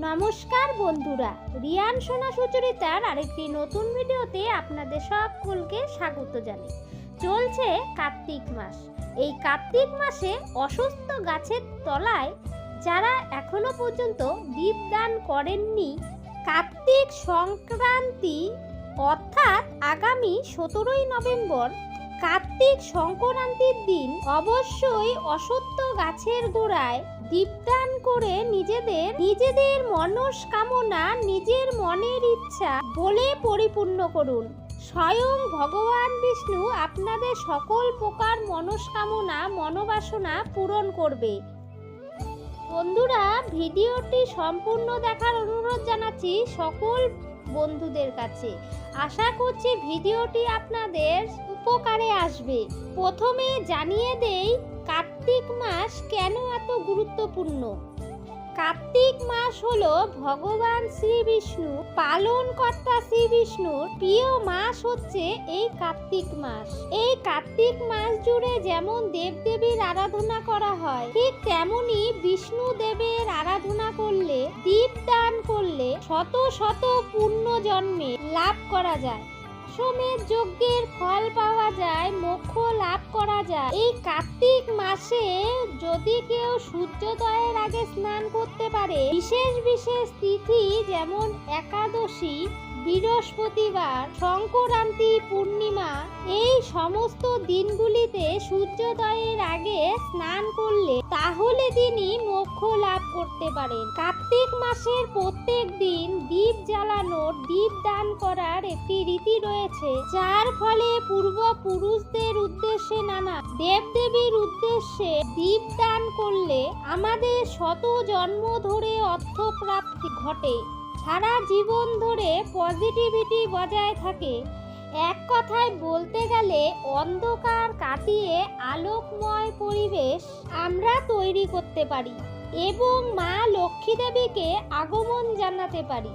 নমস্কার বন্ধুরা, রিয়ান সোনা সুচরিতার আরেকটি নতুন ভিডিওতে আপনাদের সকলকে স্বাগত জানাই। চলছে কার্তিক মাস। এই কার্তিক মাসে অসুস্থ গাছের তলায় যারা এখনও পর্যন্ত দীপদান করেননি, কার্তিক সংক্রান্তি, অর্থাৎ আগামী সতেরোই নভেম্বর, কার্তিক সংক্রান্তির দিন অবশ্যই অসত্য গাছের গোড়ায় দীপদান করে নিজেদের নিজেদের মনস্কামনা, নিজের মনের ইচ্ছা বলে পরিপূর্ণ করুন। স্বয়ং ভগবান বিষ্ণু আপনাদের সকল প্রকার মনস্কামনা, মনোবাসনা পূরণ করবে। বন্ধুরা, ভিডিওটি সম্পূর্ণ দেখার অনুরোধ জানাচ্ছি সকল বন্ধুদের কাছে। আশা করছি ভিডিওটি আপনাদের উপকারে আসবে। প্রথমে জানিয়ে দেই কার্তিক মাস কেন এত গুরুত্বপূর্ণ? কার্তিক মাস হলো ভগবান শ্রী বিষ্ণু, পালনকর্তা শ্রী বিষ্ণুর প্রিয় মাস হচ্ছে এই কার্তিক মাস। এই কার্তিক মাস জুড়ে যেমন দেবদেবীর আরাধনা করা হয়, ঠিক তেমনি বিষ্ণু দেবের আরাধনা করলে, দীপ দান করলে শত শত পূর্ণ জন্মে লাভ করা যায়। সোমের যজ্ঞের ফল পাওয়া যায়, মোক্ষ লাভ করা যায়। এই কার্তিক মাসে যদি কেউ সূর্যোদয়ের আগে স্নান করতে পারে, বিশেষ বিশেষ তিথি যেমন একাদশী, বৃহস্পতিবার, সংক্রান্তি, পূর্ণিমা, এই সমস্ত দিনগুলিতে সূর্যোদয়ের আগে স্নান করলে, তাহলে তিনি মোক্ষ লাভ করতে পারেন। কার্তিক মাসের প্রত্যেক দিন দীপ জ্বালানোর, দীপ দান করার একটি রীতি রয়েছে। যার ফলে পূর্বপুরুষদের উদ্দেশ্যে নানা দেবদেবীর উদ্দেশ্যে দীপ দান করলে আমাদের শত জন্ম ধরে অর্থ প্রাপ্তি ঘটে। সারা জীবন ধরে পজিটিভিটি বজায় থাকে। এক কথায় বলতে গেলে অন্ধকার কাটিয়ে আলোকময় পরিবেশ আমরা তৈরি করতে পারি। এবং মা লক্ষ্মী দেবীকে আগমন জানাতে পারি।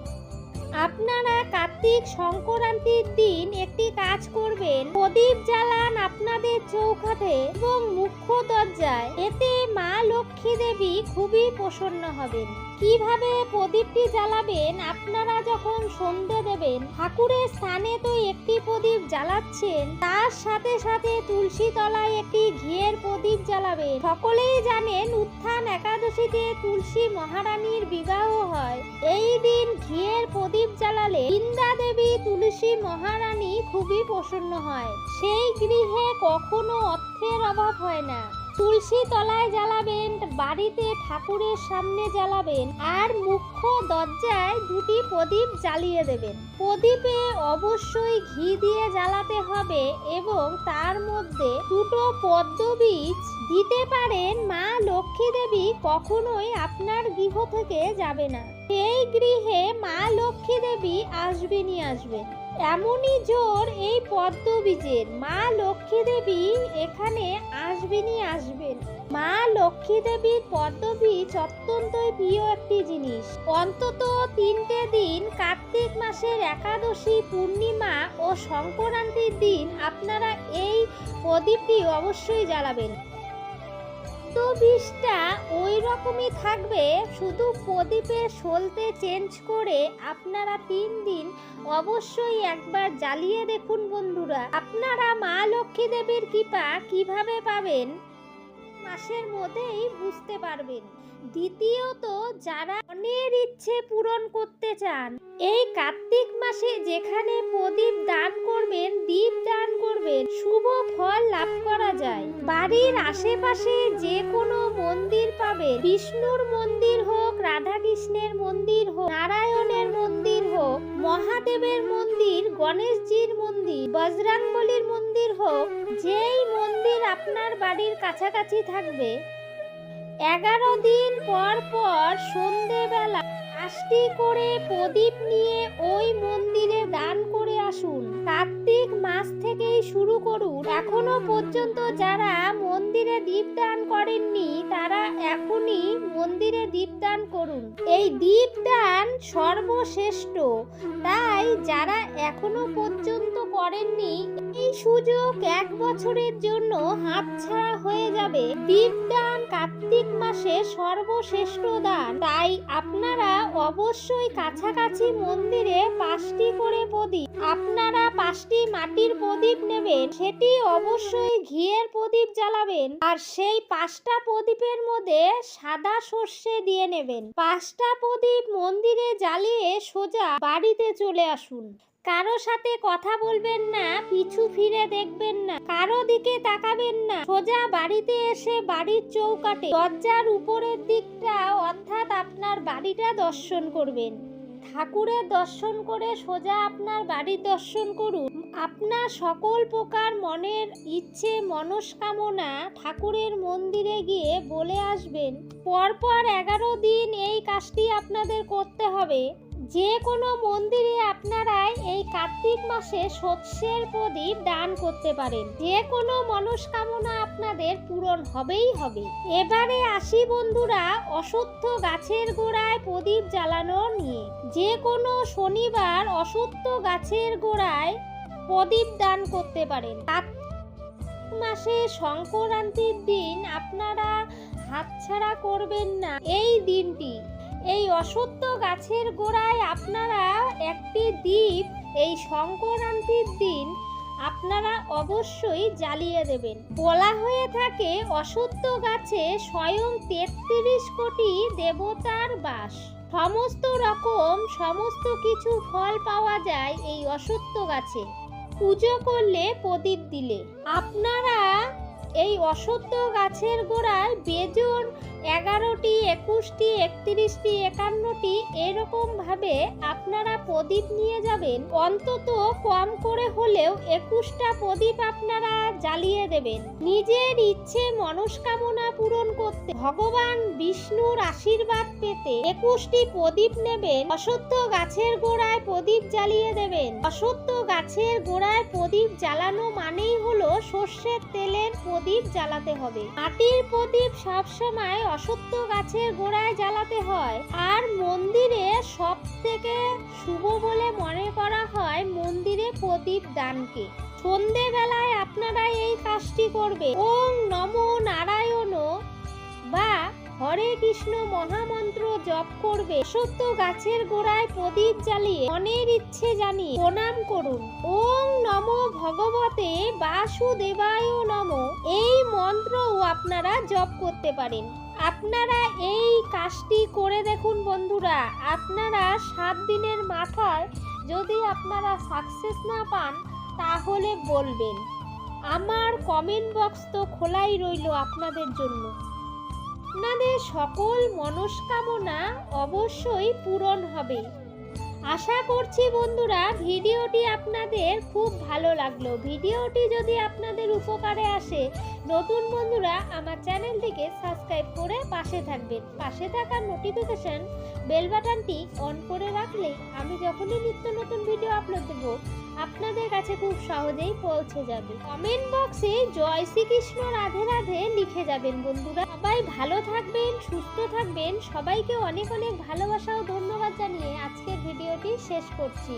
আপনারা কার্তিক সংক্রান্তির দিন একটি কাজ করবেন। প্রদীপ জ্বালান আপনাদের চৌকাঠে এবং মুখ্য দরজায়। এতে মা লক্ষ্মী দেবী খুবই প্রসন্ন হবেন। কীভাবে প্রদীপটি জ্বালাবেন আপনারা যখন সন্ধে দেবেন, ঠাকুরের স্থানে তো একটি প্রদীপ জ্বালাচ্ছেন, তার সাথে সাথে তুলসী তলায় একটি ঘিয়ের প্রদীপ জ্বালাবেন। সকলেই জানেন উত্থান একাদশীতে তুলসী মহারানীর বিবাহ হয়। এই দিন ঘিয়ের প্রদীপ জ্বালালে বৃন্দা দেবী তুলসী মহারানী খুবই প্রসন্ন হয়। সেই গৃহে কখনো অর্থের অভাব হয় না। তুলসী তলায় জ্বালাবেন, বাড়িতে ঠাকুরের সামনে জ্বালাবেন আর মুখ্য দরজায় দুটি প্রদীপ জ্বালিয়ে দেবেন। প্রদীপে অবশ্যই ঘি দিয়ে জ্বালাতে হবে এবং তার মধ্যে দুটো পদ্ম বীজ দিতে পারেন মা লক্ষ্মী দেবী, কখনোই আপনার গৃহ থেকে যাবে না। সেই গৃহে মা লক্ষ্মী দেবী আসবেনই আসবেন এমনই জোর এই পদ্ম বীজের মা লক্ষ্মী দেবী এখানে আসবেনই আসবেন মা লক্ষ্মী দেবীর পদ্ম বীজ অত্যন্তই প্রিয় একটি জিনিস। অন্তত তিনটে দিন কার্তিক মাসের একাদশী, পূর্ণিমা ও সংক্রান্তির দিন আপনারা এই প্রদীপটি অবশ্যই জ্বালাবেন। তো বিষটা ওই রকমই থাকবে, শুধু প্রদীপের সলতে চেঞ্জ করে আপনারা তিন দিন অবশ্যই একবার জ্বালিয়ে দেখুন বন্ধুরা। আপনারা মা লক্ষ্মী দেবীর কৃপা কীভাবে পাবেন, মাসের মধ্যেই বুঝতে পারবেন। দ্বিতীয়ত, যারা মনের ইচ্ছে পূরণ করতে চান, এই কার্তিক মাসে যেখানে প্রদীপ দান করবেন, দীপ দান করবেন, শুভ ফল লাভ করা যায়। বাড়ির আশেপাশে যে কোনো মন্দির পাবে বিষ্ণুর মন্দির হোক রাধা কৃষ্ণের মন্দির হোক, নারায়ণের মন্দির হোক, মহাদেবের মন্দির, গণেশজির মন্দির বজরাঙ্গলির মন্দির হোক, যেই মন্দির আপনার বাড়ির কাছাকাছি থাকবে এগারো দিন পর পর সন্ধেবেলা পাঁচটি করে প্রদীপ নিয়ে ওই মন্দিরে দান করে আসুন। কার্তিক মাস থেকেই শুরু করুন। এখনও পর্যন্ত যারা মন্দিরে দীপদান করেননি, তারা এখনই মন্দিরে দীপদান করুন। এই দীপদান সর্বশ্রেষ্ঠ। তাই যারা এখনও পর্যন্ত করেননি সুযোগ এক বছরের জন্য হাতছাড়া হয়ে যাবে। দীপদান কার্তিক মাসে সর্বশ্রেষ্ঠ দান। তাই আপনারা অবশ্যই কাছাকাছি মন্দিরে পাঁচটি করে প্রদীপ। আপনারা পাঁচটি মাটির প্রদীপ নেবেন, সেটি অবশ্যই ঘিয়ের প্রদীপ জ্বালাবেন। আর সেই পাঁচটা প্রদীপের মধ্যে সাদা সর্ষে দিয়ে নেবেন। পাঁচটা প্রদীপ মন্দিরে জ্বালিয়ে সোজা বাড়িতে চলে আসুন। কারও সাথে কথা বলবেন না, পিছু ফিরে দেখবেন না, কারও দিকে তাকাবেন না। সোজা বাড়িতে এসে বাড়ির চৌকাটে দরজার উপরের দিকটা অর্থাৎ আপনার বাড়িটা দর্শন করবেন। ঠাকুরের দর্শন করে সোজা আপনার বাড়ির দর্শন করুন। আপনার সকল প্রকার মনের ইচ্ছে, মনস্কামনা ঠাকুরের মন্দিরে গিয়ে বলে আসবেন। পরপর এগারো দিন এই কাজটি আপনাদের করতে হবে। যে কোনো মন্দিরে আপনারা এই কার্তিক মাসে সর্ষের প্রদীপ দান করতে পারেন। যে কোনো মনস্কামনা আপনাদের পূরণ হবেই হবে। এবারে আসি বন্ধুরা অসত্য গাছের গোড়ায় প্রদীপ জ্বালানো নিয়ে। যে কোনো শনিবার অসত্য গাছের গোড়ায় প্রদীপ দান করতে পারেন। মাসে সংক্রান্তির দিন আপনারা হাতছাড়া করবেন না। এই দিনটি এই অসত্য গাছের গোড়ায় আপনারা একটি দ্বীপ, এই সংক্রান্তির দিন আপনারা অবশ্যই জ্বালিয়ে দেবেন। বলা হয়ে থাকে অসত্য গাছে স্বয়ং তেত্রিশ কোটি দেবতার বাস। সমস্ত রকম সমস্ত কিছু ফল পাওয়া যায় এই অসত্য গাছে। পুজো করলে প্রদীপ দিলে। আপনারা এই অসত্য গাছের গোড়ায় বেজন এগারোটি, একুশটি, একত্রিশটি, একান্নটি এরকমভাবে আপনারা প্রদীপ নিয়ে যাবেন। অন্তত কম করে হলেও একুশটা প্রদীপ আপনারা জ্বালিয়ে দেবেন। নিজের ইচ্ছে মনস্কামনা পূরণ করতে ভগবান বিষ্ণুর আশীর্বাদ পেতে একুশটি প্রদীপ নেবেন। অসত্য গাছের গোড়ায় প্রদীপ জ্বালিয়ে দেবেন। অসত্য গাছের গোড়ায় প্রদীপ জ্বালানো মানেই হলো সর্ষের তেলের প্রদীপ জ্বালাতে হবে। মাটির প্রদীপ সবসময় অসত্য গাছের গোড়ায় জ্বালাতে হয়। আর মন্দিরে সব থেকে শুভ বলে মনে করা হয় মন্দিরে প্রদীপ দানকে। সন্ধেবেলায় আপনারা এই কাজটি করবে। ওম নমো নারায়ণ বা হরে কৃষ্ণ মহামন্ত্র জপ করবে। সত্য গাছের গোড়ায় প্রদীপ জ্বালিয়ে মনের ইচ্ছে জানিয়ে প্রণাম করুন। ওম নম ভগবতে বাসুদেবায় নম। এই মন্ত্রও আপনারা জপ করতে পারেন। আপনারা এই কাজটি করে দেখুন বন্ধুরা। আপনারা সাত দিনের মাথায় যদি আপনারা সাকসেস না পান, তাহলে বলবেন। আমার কমেন্ট বক্স তো খোলাই রইল আপনাদের জন্য। আপনাদের সকল মনস্কামনা অবশ্যই পূরণ হবে। আশা করছি বন্ধুরা ভিডিওটি আপনাদের খুব ভালো লাগল। ভিডিওটি যদি আপনাদের উপকারে আসে, নতুন বন্ধুরা আমার চ্যানেলটিকে সাবস্ক্রাইব করে পাশে থাকবেন। পাশে থাকা নোটিফিকেশন বেল বাটনটি অন করে রাখলে আমি যখনই নিত্য নতুন ভিডিও আপলোড দেবো, আপনাদের কাছে খুব সহজেই পৌঁছে যাবে। কমেন্ট বক্সে জয় শ্রীকৃষ্ণ রাধে রাধে লিখে যাবেন বন্ধুরা। সবাই ভালো থাকবেন, সুস্থ থাকবেন। সবাইকে অনেক অনেক ভালোবাসা ও ধন্যবাদ জানিয়ে আজকের ভিডিওটি শেষ করছি।